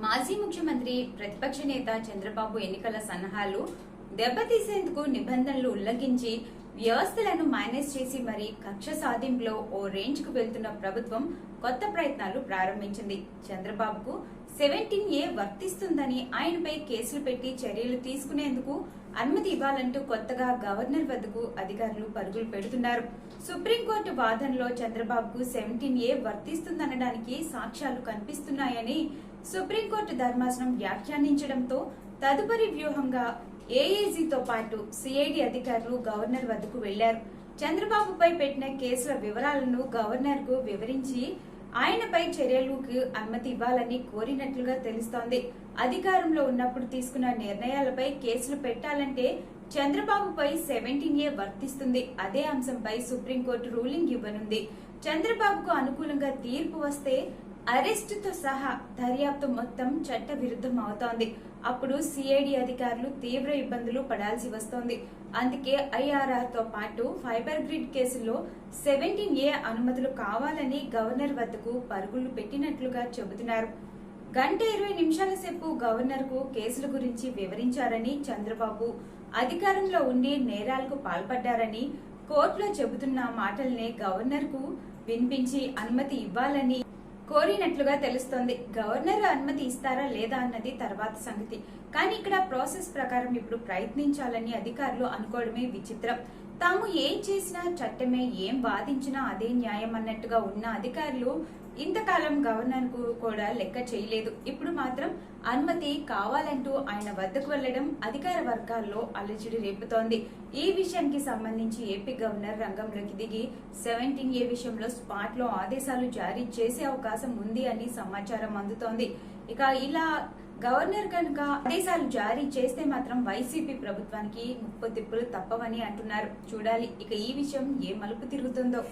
మాజీ ముఖ్యమంత్రి ప్రతిపక్ష నేత చంద్రబాబు ఎన్నికల సన్నాహాలు దెబ్బతీసేందుకు నిబంధనలు ఉల్లంఘించి వ్యవస్థలను మేనేజ్ చేసి మరి కక్ష సాధింపులో ఓ రేంజ్కు వెళ్తున్న ప్రభుత్వం కొత్త ప్రయత్నాలు ప్రారంభించింది. చంద్రబాబుకు సెవెంటీన్ ఏ వర్తిస్తుందని ఆయనపై కేసులు పెట్టి చర్యలు తీసుకునేందుకు అనుమతి ఇవ్వాలంటూ కొత్తగా గవర్నర్ వద్దకు అధికారులు పరుగులు పెడుతున్నారు. సుప్రీంకోర్టు వాదనలో చంద్రబాబుకు సెవెంటీన్ ఏ వర్తిస్తుందనడానికి సాక్ష్యాలు కనిపిస్తున్నాయని సుప్రీంకోర్టు ధర్మాసనం వ్యాఖ్యానించడంతో తదుపరి వ్యూహంగా ఏఏజీతో పాటు సిఐడి అధికారులు గవర్నర్ వద్దకు వెళ్ళారు. చంద్రబాబుపై పెట్టిన కేసుల వివరాలను గవర్నర్కు వివరించి ఆయనపై చర్యలకు అనుమతి ఇవ్వాలని కోరినట్లుగా తెలుస్తోంది. అధికారంలో ఉన్నప్పుడు తీసుకున్న నిర్ణయాలపై కేసులు పెట్టాలంటే చంద్రబాబుపై సెవెంటీన్ ఏ వర్తిస్తుంది. అదే అంశంపై సుప్రీంకోర్టు రూలింగ్ ఇవ్వనుంది. చంద్రబాబుకు అనుకూలంగా తీర్పు వస్తే అరెస్టుతో సహా దర్యాప్తు మొత్తం చట్ట విరుద్ధం అవుతోంది అప్పుడు సిఐడి అధికారులు తీవ్ర ఇబ్బందులు పడాల్సి వస్తోంది. అందుకే ఐఆర్ఆర్తో పాటు ఫైబర్ గ్రిడ్ కేసులో సెవెంటీన్ ఏ అనుమతులు కావాలని గవర్నర్ వద్దకు పరుగులు పెట్టినట్లుగా చెబుతున్నారు. గంట ఇరవై నిమిషాల సేపు గవర్నర్కు కేసుల గురించి వివరించారని చంద్రబాబు అధికారంలో ఉండి నేరాలకు పాల్పడ్డారని కోర్టులో చెబుతున్న మాటల్నే గవర్నర్కు వినిపించి అనుమతి ఇవ్వాలని కోరినట్లుగా తెలుస్తోంది. గవర్నర్ అనుమతి ఇస్తారా లేదా అన్నది తర్వాత సంగతి. కానీ ఇక్కడ ప్రాసెస్ ప్రకారం ఇప్పుడు ప్రయత్నించాలని అధికారులు అనుకోవడమే విచిత్రం. తాము ఏం చేసినా చట్టమే ఏం వాదించినా అదే న్యాయం అన్నట్టుగా ఉన్న అధికారులు ఇంతకాలం గవర్నర్కు కూడా లెక్క చేయలేదు. ఇప్పుడు మాత్రం అనుమతి కావాలంటూ ఆయన వద్దకు వెళ్ళడం అధికార వర్గాల్లో అలజడి రేపుతోంది. ఈ విషయానికి సంబంధించి ఏపీ గవర్నర్ రంగంలోకి దిగి సెవెంటీన్ ఏ విషయంలో స్పాట్లో ఆదేశాలు జారీ చేసే అవకాశం ఉంది అని సమాచారం అందుతోంది. ఇక ఇలా గవర్నర్ కనుక ఆదేశాలు జారీ చేస్తే మాత్రం వైసీపీ ప్రభుత్వానికి ముప్పు తిప్పులు తప్పవని అంటున్నారు. చూడాలి ఇక ఈ విషయం ఏ మలుపు తిరుగుతుందో.